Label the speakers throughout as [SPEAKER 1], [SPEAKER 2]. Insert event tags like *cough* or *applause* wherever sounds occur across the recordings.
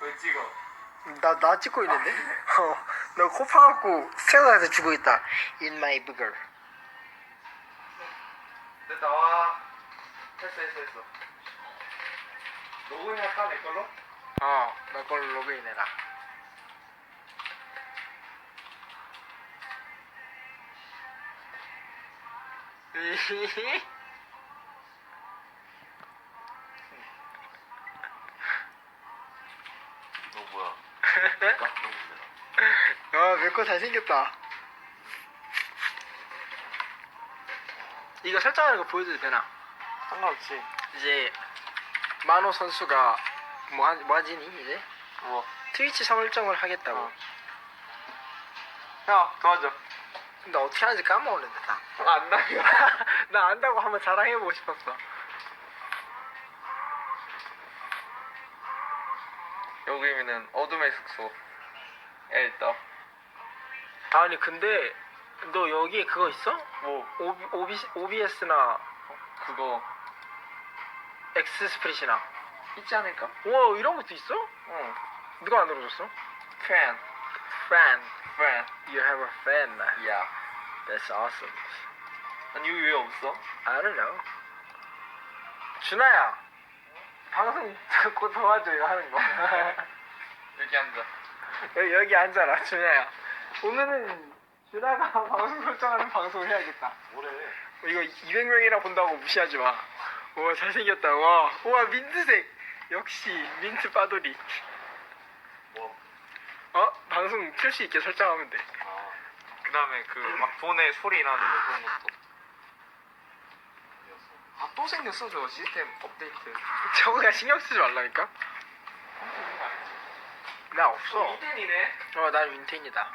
[SPEAKER 1] 왜 찍어?
[SPEAKER 2] 나, 나 찍고 있는데? 어, 나코 파갖고 스탠드에서 주고 있다. In my burger.
[SPEAKER 1] 됐다 와 했어 했어 했어 로그인 할까 내 걸로?
[SPEAKER 2] 어, 나 걸로 로그인 해라.
[SPEAKER 1] 너 *laughs*
[SPEAKER 2] 아, 메코 잘생겼다. 이거 설정하는 거 보여줘도 되나?
[SPEAKER 1] 상관없지
[SPEAKER 2] 이제 만호 선수가 뭐, 하, 뭐 하지니 이제?
[SPEAKER 1] 뭐?
[SPEAKER 2] 트위치 설정을 하겠다고.
[SPEAKER 1] 어. 야 도와줘
[SPEAKER 2] 근데 어떻게 하는지 까먹었는데 다.
[SPEAKER 1] 안 나가 *laughs*
[SPEAKER 2] 나 안다고 한번 자랑해보고 싶었어.
[SPEAKER 1] 여기는 어둠의 숙소 엘더
[SPEAKER 2] 아니 근데 너 여기에 그거 있어?
[SPEAKER 1] 뭐
[SPEAKER 2] 오비, 오비, OBS나
[SPEAKER 1] 그거
[SPEAKER 2] X 스프릿이나.
[SPEAKER 1] 있지 않을까?
[SPEAKER 2] 와 이런 것도 있어?
[SPEAKER 1] 응
[SPEAKER 2] 누가 만들어줬어?
[SPEAKER 1] fan
[SPEAKER 2] Fan.
[SPEAKER 1] fan
[SPEAKER 2] You have a fan.
[SPEAKER 1] 야
[SPEAKER 2] That's awesome.
[SPEAKER 1] 아니 왜 없어?
[SPEAKER 2] I don't know. 준아야. 방송 곧 도와줘 이거 하는 거. *laughs*
[SPEAKER 1] 여기 앉아
[SPEAKER 2] 여기, 여기 앉아라 준아야. 오늘은 준아가 *laughs* 방송 설정하는 방송을 해야겠다.
[SPEAKER 1] 뭐래
[SPEAKER 2] 이거 200명이나 본다고 무시하지 마. 와 잘생겼다. 와, 와 민트색. 역시 민트 빠돌이.
[SPEAKER 1] 뭐?
[SPEAKER 2] 어? 방송 틀수 있게 설정하면 돼.
[SPEAKER 1] 아, 그 다음에 그 막 돈에 소리 나는 거 그런 것도 아 또 생겼어 저 시스템 업데이트 *laughs*
[SPEAKER 2] 저거가 신경 쓰지 말라니까. 나 없어.
[SPEAKER 1] 민텐이네
[SPEAKER 2] 어, 난 윈텐이다.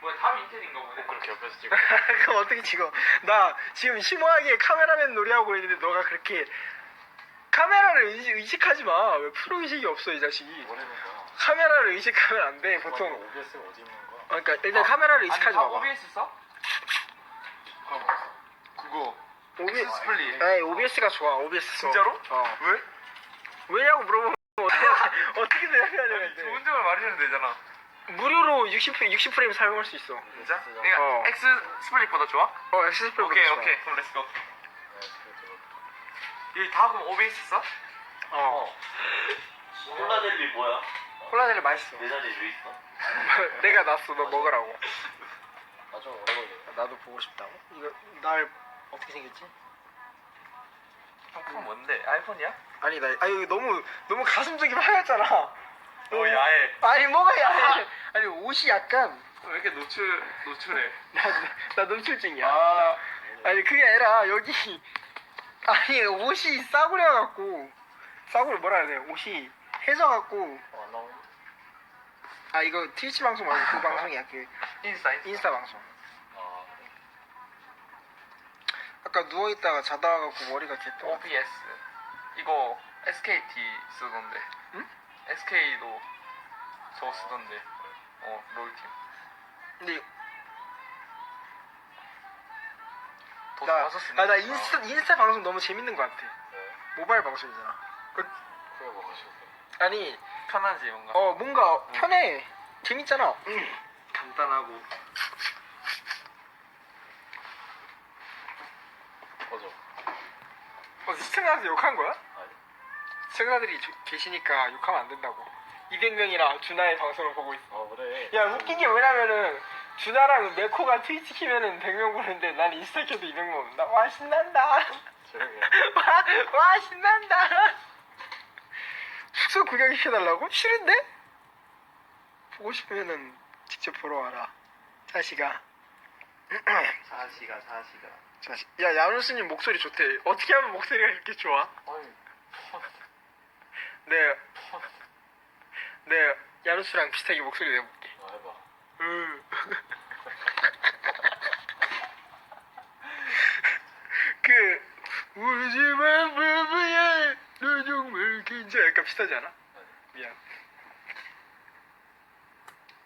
[SPEAKER 1] 뭐야 다 민텐인가 보네 그렇게 옆에서 찍어 *laughs*
[SPEAKER 2] 그럼 어떻게 찍어? 나 지금 심오하게 카메라맨 놀이하고 있는데 너가 그렇게 카메라를 의식, 의식하지 마. 왜 프로 의식이 없어 이 자식이.
[SPEAKER 3] 뭐라는 거야?
[SPEAKER 2] 카메라를 의식하면 안 돼. 보통.
[SPEAKER 3] OBS가 어디 있는 거야?
[SPEAKER 2] 어, 그러니까 일단 카메라를 의식하지
[SPEAKER 1] 다
[SPEAKER 2] 마.
[SPEAKER 1] OBS 써? 그거
[SPEAKER 2] OBS
[SPEAKER 1] 스플릿
[SPEAKER 2] 에이, OBS가 좋아. OBS 써.
[SPEAKER 1] 진짜로?
[SPEAKER 2] 어.
[SPEAKER 1] 왜?
[SPEAKER 2] 왜냐고 물어보면 *laughs* 어떻게 어떻게 대답해야 되는데.
[SPEAKER 1] 좋은 점을 말해주면 되잖아
[SPEAKER 2] 무료로 60 60 프레임 사용할 수 있어.
[SPEAKER 1] 진짜? 그러니까
[SPEAKER 2] 어.
[SPEAKER 1] X 스플릿보다 좋아?
[SPEAKER 2] 어, 엑스 프레임.
[SPEAKER 1] 오케이 오케이 그럼 렛츠고 여기 다 그럼 OBS 써?
[SPEAKER 2] 어.
[SPEAKER 3] 콜라델리 뭐야?
[SPEAKER 2] 콜라젤리 맛있어.
[SPEAKER 3] 내 자리에 왜 있어? *laughs*
[SPEAKER 2] 내가 놨어. 너 먹으라고.
[SPEAKER 3] 나좀 오래 걸려.
[SPEAKER 2] 나도 보고 싶다고. 이거 날 어떻게 생겼지?
[SPEAKER 1] 상품 뭔데? 아이폰이야?
[SPEAKER 2] 아니 나 이거 너무 너무 가슴쪽이 하얗잖아.
[SPEAKER 1] 너 야해
[SPEAKER 2] 아니 뭐가 야해? 아니 옷이 약간
[SPEAKER 1] 왜 이렇게 노출 노출해?
[SPEAKER 2] 나나 노출증이야.
[SPEAKER 1] 아
[SPEAKER 2] 아니 그게 아니라 여기 아니 옷이 싸구려 갖고 싸구려 뭐라 해야 돼? 옷이 해져 갖고
[SPEAKER 3] 어, 안 나오네.
[SPEAKER 2] 아 이거 트위치 방송 말고 그 방송이야 그
[SPEAKER 1] 인스타 인스타
[SPEAKER 2] 인스타 방송. 아까 누워 있다가 자다가 갖고 머리가 개떠.
[SPEAKER 1] OBS 이거 SKT 쓰던데
[SPEAKER 2] 응?
[SPEAKER 1] SK도 저거 쓰던데 어 롤팀
[SPEAKER 2] 근데
[SPEAKER 1] 더
[SPEAKER 2] 나,
[SPEAKER 1] 좋아서 쓰네
[SPEAKER 2] 아, 나 인스타, 인스타 방송 너무 재밌는 것 같아.
[SPEAKER 3] 네.
[SPEAKER 2] 모바일 방송이잖아. 그-
[SPEAKER 3] 그래 먹으시고.
[SPEAKER 2] 아니,
[SPEAKER 1] 편하지 뭔가
[SPEAKER 2] 어, 뭔가 편해. 재밌잖아. 응.
[SPEAKER 1] 간단하고
[SPEAKER 3] 꺼져.
[SPEAKER 2] 어, 시청자한테 욕한 거야?
[SPEAKER 3] 아니.
[SPEAKER 2] 시청자들이 조- 계시니까 욕하면 안 된다고. 200명이나 준하의 방송을 보고 있어.
[SPEAKER 3] 아 그래.
[SPEAKER 2] 야, 웃긴 게 뭐냐면은, 준하랑 메코가 트위치 키면은 100명 보는데 난 인스타 켜도 200명 온다. 와, 신난다. *laughs* 와, 와, 신난다. 숙소 구경 시켜달라고? 싫은데? 보고 싶으면은 직접 보러 와라. 자식아. *clears throat*
[SPEAKER 1] 사시가 사시가
[SPEAKER 2] 야, 야누스님 목소리 좋대. 어떻게 하면 목소리가 이렇게 좋아?
[SPEAKER 3] 아니.
[SPEAKER 2] 네. 네, 야누스랑 비슷하게 목소리 내볼게.
[SPEAKER 3] 아 해봐.
[SPEAKER 2] 으. *laughs* 그, 우지만 부부야, 너 정말 괜찮아. 약간 비슷하지 않아? 미안.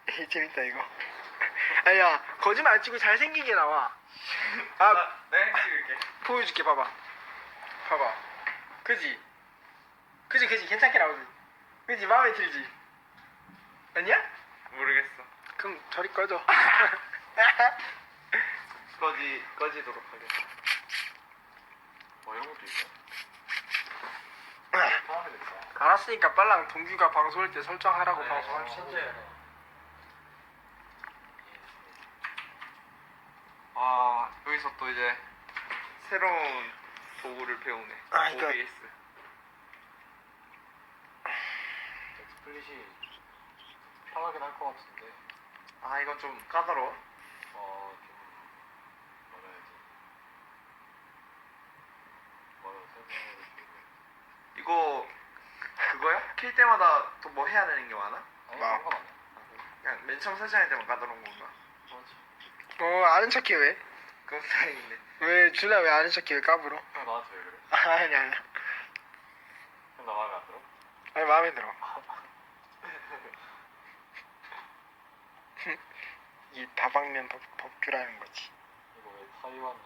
[SPEAKER 2] 에이, *laughs* 재밌다, 이거. *laughs* 아야, 거짓말 안 치고 잘생기게 나와. 아,
[SPEAKER 1] 나 내가 찍을게
[SPEAKER 2] 보여줄게, 봐봐. 봐봐. 그지? 그지, 그지, 괜찮게 나오지? 그지 마음에 들지? 아니야?
[SPEAKER 1] 모르겠어.
[SPEAKER 2] 그럼 저리 꺼져. *laughs*
[SPEAKER 1] 꺼지 꺼지도록 하겠어.
[SPEAKER 3] 뭐 이런 것도 있어. *laughs* 됐어.
[SPEAKER 2] 알았으니까 빨랑 동규가 방송할 때 설정하라고
[SPEAKER 3] 네,
[SPEAKER 2] 있지.
[SPEAKER 1] 아 여기서 또 이제 새로운 도구를 배우네.
[SPEAKER 2] 아, 이거-
[SPEAKER 1] OBS.
[SPEAKER 3] 엑스플릿이 편하긴 할 것 같은데.
[SPEAKER 1] 아 이건 좀 까다로워.
[SPEAKER 3] 어, 좀 뭐라 해야지. 뭐라 좀.
[SPEAKER 1] 이거 그거야? 킬 때마다 또 뭐 해야 되는 게 많아?
[SPEAKER 3] 아니,
[SPEAKER 2] 와.
[SPEAKER 3] 상관 아니야.
[SPEAKER 1] 그냥 맨 처음 설정할 때만 까다로운 건가?
[SPEAKER 3] 그렇지.
[SPEAKER 2] 어 아는 척해 왜?
[SPEAKER 1] 다행이네.
[SPEAKER 2] 왜 준아 왜 아는 척해 왜 까불어?
[SPEAKER 3] 형 나한테 왜 그래?
[SPEAKER 2] 아니 아니
[SPEAKER 3] 형나 마음에 안 들어?
[SPEAKER 2] 아니 마음에 들어. *laughs* 이 다방면 법, 법규라는 거지.
[SPEAKER 3] 이거 왜 타이완?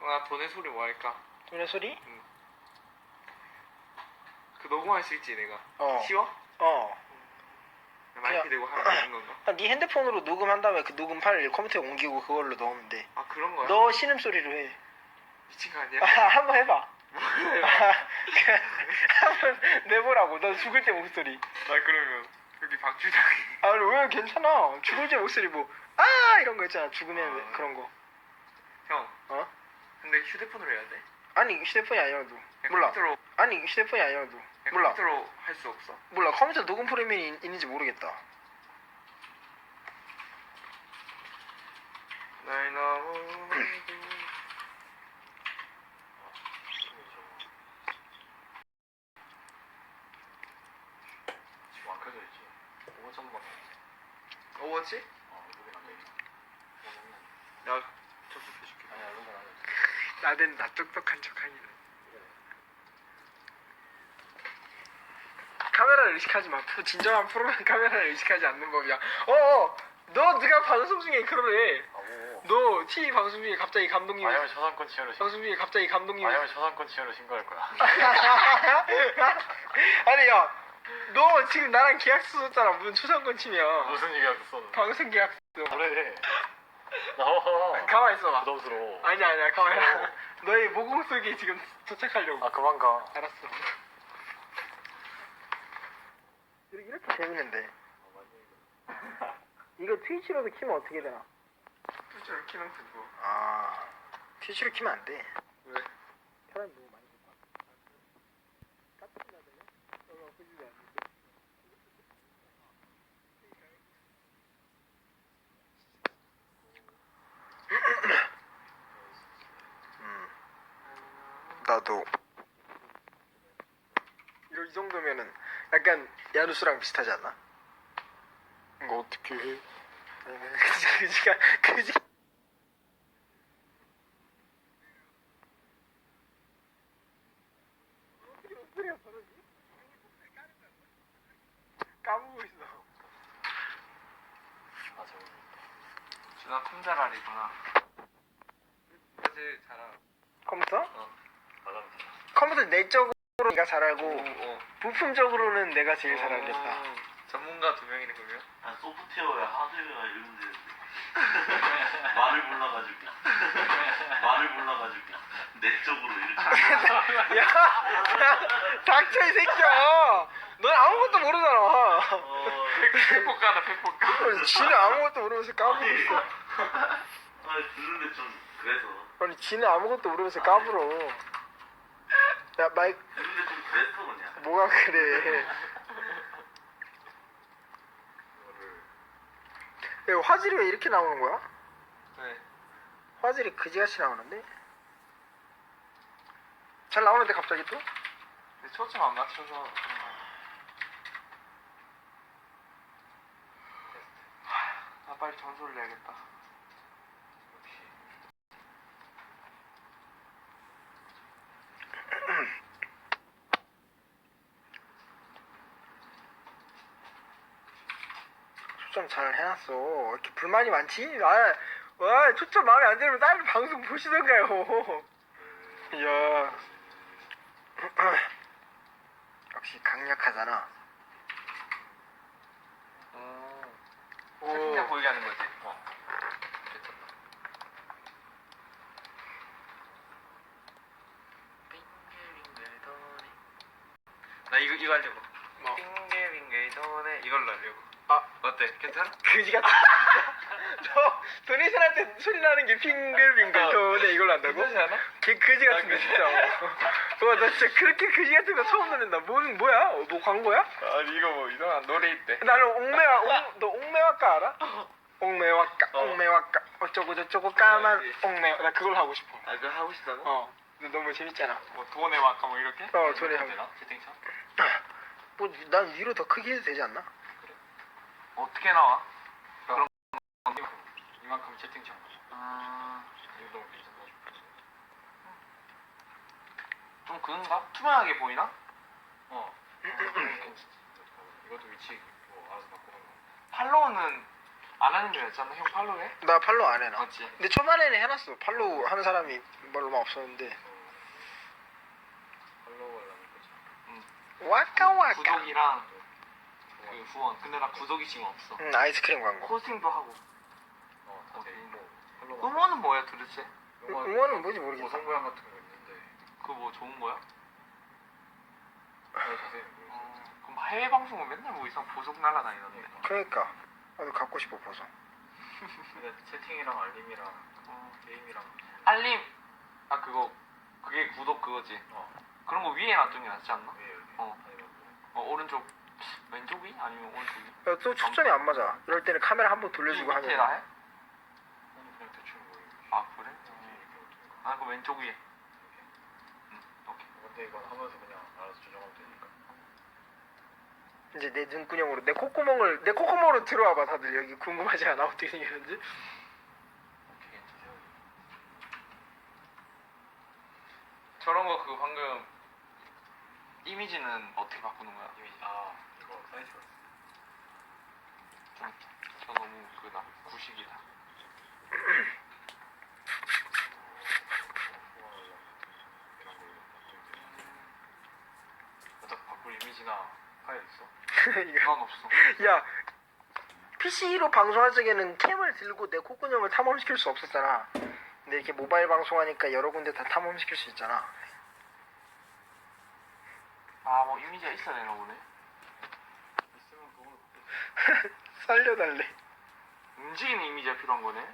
[SPEAKER 1] 어, 나 돈의 소리 뭐 할까?
[SPEAKER 2] 노래 소리?
[SPEAKER 1] 그 녹음할 수 있지 내가.
[SPEAKER 2] 어.
[SPEAKER 1] 쉬워?
[SPEAKER 2] 어.
[SPEAKER 1] 마이크
[SPEAKER 2] 그냥-
[SPEAKER 1] 대고 하면 되는 건가? *clears throat*
[SPEAKER 2] 아, 네 핸드폰으로 녹음한 다음에 그 녹음 파일 컴퓨터에 옮기고 그걸로 넣으면 돼.
[SPEAKER 1] 아 그런 거야?
[SPEAKER 2] 너 신음 소리로 해.
[SPEAKER 1] 미친 거 아니야?
[SPEAKER 2] 아, *laughs* 한번 해봐. *laughs* 한번 내보라고. 너 죽을 때 목소리.
[SPEAKER 1] 아 그러면 여기 박주장이
[SPEAKER 2] 아, 왜 괜찮아. 죽을 때 목소리 뭐, 아! 이런 거 있잖아. 죽으면
[SPEAKER 1] 아.
[SPEAKER 2] 그런 거.
[SPEAKER 1] 형
[SPEAKER 2] 어?
[SPEAKER 1] 근데 휴대폰으로 해야 돼?
[SPEAKER 2] 아니, 휴대폰이 아니어도.
[SPEAKER 1] 그냥
[SPEAKER 2] 몰라.
[SPEAKER 1] 컴퓨터로
[SPEAKER 2] 아니, 휴대폰이 아니어도.
[SPEAKER 1] 그냥
[SPEAKER 2] 몰라.
[SPEAKER 1] 컴퓨터로 할 수 없어?
[SPEAKER 2] 몰라. 컴퓨터 녹음 프로그램이 있- 있는지 모르겠다.
[SPEAKER 1] 날 너무
[SPEAKER 3] 지금 안 켜져 있지? 5천만
[SPEAKER 1] 오버치?
[SPEAKER 3] 어, 안 돼.
[SPEAKER 1] 내가 접속해줄게
[SPEAKER 3] 아니야, 이런 건안 해.
[SPEAKER 2] 나den 나 똑똑한 척하니. 카메라를 의식하지 마. 프로- 진정한 프로는 *laughs* 카메라를 의식하지 않는 법이야. 어어! 너 네가 방송 중에 그러래.
[SPEAKER 3] 아, 오.
[SPEAKER 2] 너 TV 방송 중에 갑자기 감독님
[SPEAKER 3] 아니면 저작권 침해로 신
[SPEAKER 2] 방송 중에 갑자기 감독님
[SPEAKER 3] 아니면 저작권 침해로 신고할 거야. *laughs* *laughs*
[SPEAKER 2] 아니 야, 너 지금 나랑 계약서 썼잖아. 무슨 초상권 침해야.
[SPEAKER 3] 무슨 얘기야, 그
[SPEAKER 2] 방송 계약서.
[SPEAKER 3] 그래. 나와.
[SPEAKER 2] 가만 있어봐.
[SPEAKER 3] 부담스러워.
[SPEAKER 2] 아니야 아니야 가만 있어. 너의 모공 속에 지금 도착하려고.
[SPEAKER 3] 아, 그만 가.
[SPEAKER 2] 알았어. 이렇게, 이렇게 재밌는데. 이거 트위치로도 키면 어떻게 되나?
[SPEAKER 1] 퓨처를 키면 되고
[SPEAKER 2] 아, 트위치로 키면 안 돼.
[SPEAKER 1] 왜?
[SPEAKER 2] 사람이 너무 많이 볼까? 카톡이나 되냐? 너가 보지도 않는데. 음, 나도 이이 정도면은 약간 야누스랑 비슷하지 않나? 이거 어떻게 해? *laughs* 그지 그지가 그지 까먹고 있어.
[SPEAKER 3] 아, 재밌네.
[SPEAKER 1] 준아 컴자랄이구나 사실 잘 알아
[SPEAKER 2] 컴퓨터?
[SPEAKER 3] 나
[SPEAKER 2] 컴퓨터 내적으로 내가 잘 알고
[SPEAKER 1] 어.
[SPEAKER 2] 부품적으로는 내가 제일 잘 알겠다.
[SPEAKER 1] 어, 전문가 두 명이네 그러면
[SPEAKER 4] 아, 소프트웨어야 하드웨어야 이런 데 *laughs* 말을 몰라가지고 *laughs* 말을 몰라가지고 내적으로 이렇게
[SPEAKER 2] 야, 야, 닥쳐 이 새끼야. 넌 아무것도 모르잖아.
[SPEAKER 4] 어,
[SPEAKER 1] 팩폭가다 팩폭가
[SPEAKER 2] 지는 아무것도 모르면서 까불고 있어.
[SPEAKER 4] 아, 듣는데 좀 그래서
[SPEAKER 2] 아니 지는 아무것도 모르면서 까불어. 야 마이크 뭐가 그래? 야, 화질이 왜 이렇게 나오는 거야?
[SPEAKER 1] 네
[SPEAKER 2] 화질이 그지같이 나오는데? 잘 나오는데 갑자기 또?
[SPEAKER 1] 근데 초점 안 맞춰서 아 빨리 전소를 내야겠다
[SPEAKER 2] 초점 잘 해놨어. 왜 이렇게 불만이 많지? 아, 와, 초점 마음에 안 들면 다른 방송 보시던가요. *laughs* 이야. *clears throat* 역시 강력하잖아. 오.
[SPEAKER 1] 그냥 보이게 하는 거지.
[SPEAKER 3] 어. 괜찮다.
[SPEAKER 1] 나 이거 이거 하려고.
[SPEAKER 2] 뭐?
[SPEAKER 1] 빙글빙글 도네 이걸로 하려고. 아 어때? 괜찮아?
[SPEAKER 2] 그지 같은. *laughs* 저 도네이션 할때 소리 나는 게 핑글핑글
[SPEAKER 1] 어.
[SPEAKER 2] 도네 이걸로 한다고?
[SPEAKER 1] 괜찮지 않아?
[SPEAKER 2] 개 그지 같은 거 진짜. 와, 나 진짜 그렇게 그지 같은 거 처음 듣는다. 뭔 뭐야? 어, 뭐 광고야?
[SPEAKER 1] 아니 이거 뭐 이상한 노래 있대.
[SPEAKER 2] 나는 옥매와 옥, 너 옥매와까 알아? 옥매와까
[SPEAKER 1] 어.
[SPEAKER 2] 옥매와까 어쩌고 저쩌고 까만
[SPEAKER 1] 알지.
[SPEAKER 2] 옥매 나 그걸 하고 싶어.
[SPEAKER 1] 아 그거 하고 싶다고?
[SPEAKER 2] 어. 근데 너무 재밌잖아.
[SPEAKER 1] 뭐 돈에 막까 뭐 이렇게?
[SPEAKER 2] 어, 하고.
[SPEAKER 3] 되나? 채팅창?
[SPEAKER 2] 뭐난 위로 더 크게 해도 되지 않나?
[SPEAKER 1] 어떻게 나와? 그럼
[SPEAKER 3] 이만큼 채팅창.
[SPEAKER 1] 음,
[SPEAKER 3] 이 정도 괜찮다.
[SPEAKER 1] 좀 그런가? 투명하게 보이나?
[SPEAKER 3] 어. *clears throat* 이것도 위치 뭐 알아서 바꾸는 거.
[SPEAKER 1] 팔로우는 안 하는 줄 알았잖아. 형 팔로우해?
[SPEAKER 2] 나 팔로우 안 해놔.
[SPEAKER 1] 맞지?
[SPEAKER 2] 근데 초반에는 해놨어. 팔로우 하는 사람이 별로 없었는데.
[SPEAKER 3] 팔로워를 하는 거지.
[SPEAKER 2] 와까 와까.
[SPEAKER 1] 구독이랑 그 후원. 근데 나 구독이 지금 없어.
[SPEAKER 2] 응 아이스크림 광고.
[SPEAKER 1] 호스팅도 하고.
[SPEAKER 3] 어, 다들 뭐 팔로워.
[SPEAKER 1] 음원은 뭐야 도대체?
[SPEAKER 2] 응원은 뭔지 모르겠어.
[SPEAKER 3] 모성 모양 같은 거 있는데.
[SPEAKER 1] 그거 뭐 좋은 거야?
[SPEAKER 3] 아, 자세히 모르겠어.
[SPEAKER 1] 어, 그럼 해외 방송은 맨날 뭐 이상 보석 날라다니던데.
[SPEAKER 2] 그러니까 나도 갖고 싶어 보소.
[SPEAKER 3] 근데 채팅이랑 알림이랑
[SPEAKER 1] 어.
[SPEAKER 3] 게임이랑
[SPEAKER 1] 알림. 아 그거 그게 구독 그거지.
[SPEAKER 3] 어
[SPEAKER 1] 그런 거 위에 놔두는 게 낫지 않나?
[SPEAKER 3] 위에 이렇게
[SPEAKER 1] 어.
[SPEAKER 3] 아니면
[SPEAKER 1] 어 오른쪽 왼쪽 위 아니면 오른쪽 위?
[SPEAKER 2] 야, 또 초점이 안 맞아. 이럴 때는 카메라 한 번 돌려주고
[SPEAKER 1] 밑에
[SPEAKER 2] 하면.
[SPEAKER 1] 나 해? 아 그래? 아 그럼 왼쪽 위에.
[SPEAKER 3] 이렇게.
[SPEAKER 1] 응 오케이.
[SPEAKER 3] 근데 이건 하면서 그냥 알아서 조정하면 되니까.
[SPEAKER 2] 이제 내 눈구녕으로 내 콧구멍을 내 콧구멍으로 들어와봐 다들 여기 궁금하지 않아 어떻게 생겼는지?
[SPEAKER 3] 오케이.
[SPEAKER 1] 저런 거 그거 방금 이미지는 어떻게 바꾸는 거야?
[SPEAKER 3] 이미 아 이거 사이즈가
[SPEAKER 1] 좀, 저 너무 그다 구식이다.
[SPEAKER 3] 딱 바꿀 이미지나 파일 있어? *laughs*
[SPEAKER 2] 이거.
[SPEAKER 1] 난 없어.
[SPEAKER 2] 야 PC로 방송할 적에는 캠을 들고 내 콧구녕을 탐험시킬 수 없었잖아. 근데 이렇게 모바일 방송하니까 여러 군데 다 탐험시킬 수 있잖아.
[SPEAKER 1] 아 뭐 이미지가 있어야 되나 보네.
[SPEAKER 3] 있으면 수 *laughs*
[SPEAKER 2] 살려달래.
[SPEAKER 1] 움직이는 이미지가 필요한 거네.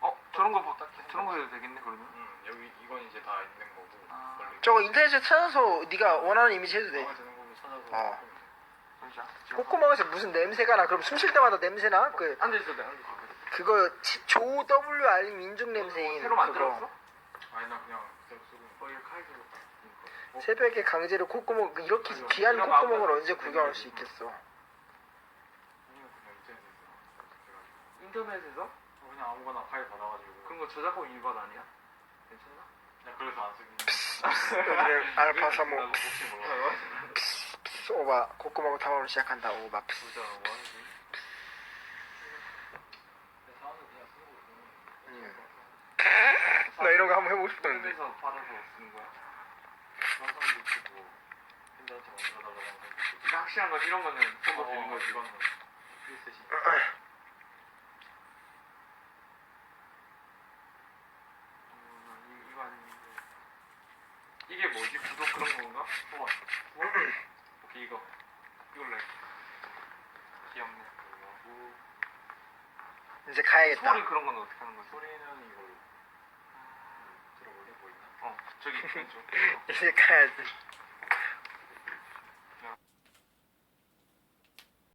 [SPEAKER 1] 어 저런 거 바, 저런 거 해도 되겠네 그러면.
[SPEAKER 3] 응 여기 이건 이제 다 있는 거고
[SPEAKER 1] 아.
[SPEAKER 3] 원래
[SPEAKER 2] 저거 인터넷에 찾아서 네가 원하는 이미지 해도 돼.
[SPEAKER 3] 드는 걸로 찾아서
[SPEAKER 2] 어.
[SPEAKER 3] 돼.
[SPEAKER 1] 그러자.
[SPEAKER 2] 콧구멍에서 무슨 냄새가 나? 그럼 숨 쉴 때마다 냄새 나? 그
[SPEAKER 1] 앉아 있어도 돼. 앉아 있어도 돼.
[SPEAKER 2] 그거 치- 조 W R 민족 냄새인
[SPEAKER 1] 새로 만들었어?
[SPEAKER 2] 그거.
[SPEAKER 3] 아니 나 그냥
[SPEAKER 2] 새벽에 강제로 콧구멍 이렇게
[SPEAKER 3] 아이고,
[SPEAKER 2] 귀한 콧구멍을
[SPEAKER 1] 거
[SPEAKER 2] 언제 구경할 수 있겠어?
[SPEAKER 1] 인터넷에서?
[SPEAKER 3] 어, 그냥 아무거나 파일 받아가지고
[SPEAKER 1] 그런 거 저작권 위반 아니야? 괜찮나?
[SPEAKER 3] 그냥 그래서 안 쓰긴
[SPEAKER 2] 오늘 *laughs* 알파 3호
[SPEAKER 3] 나도 혹시 몰라
[SPEAKER 2] 푸스 오바 콧구멍 탐험을 시작한다 오바 푸스
[SPEAKER 3] 진짜 뭐 하지? 근데 사람들 그냥 쓰는 거 있으면
[SPEAKER 2] 음. *laughs* 나 이런 거 한번 해보고 싶었는데
[SPEAKER 1] 인터넷에서 받아서 쓰는 거야.
[SPEAKER 3] 그런 사람도 있고 팬들한테 만들어달라고 하는 사람도 있고
[SPEAKER 1] 근데 확실한 건 이런 거는 써도 되는 거지.
[SPEAKER 3] 이거는
[SPEAKER 1] 리셋이. 어, 이- 이거 아닌데. 이게 뭐지? 구독 그런 건가?
[SPEAKER 3] 소원
[SPEAKER 1] 오케이 이거 이걸로 해. 귀엽네.
[SPEAKER 3] 그리고
[SPEAKER 2] 이제 가야겠다
[SPEAKER 1] 소리 그런 건 어떻게 하는 거지?
[SPEAKER 3] 소리는 이걸로 들어볼래 보이나?
[SPEAKER 1] 어 저기 *laughs* 왼쪽.
[SPEAKER 2] 이제 가야지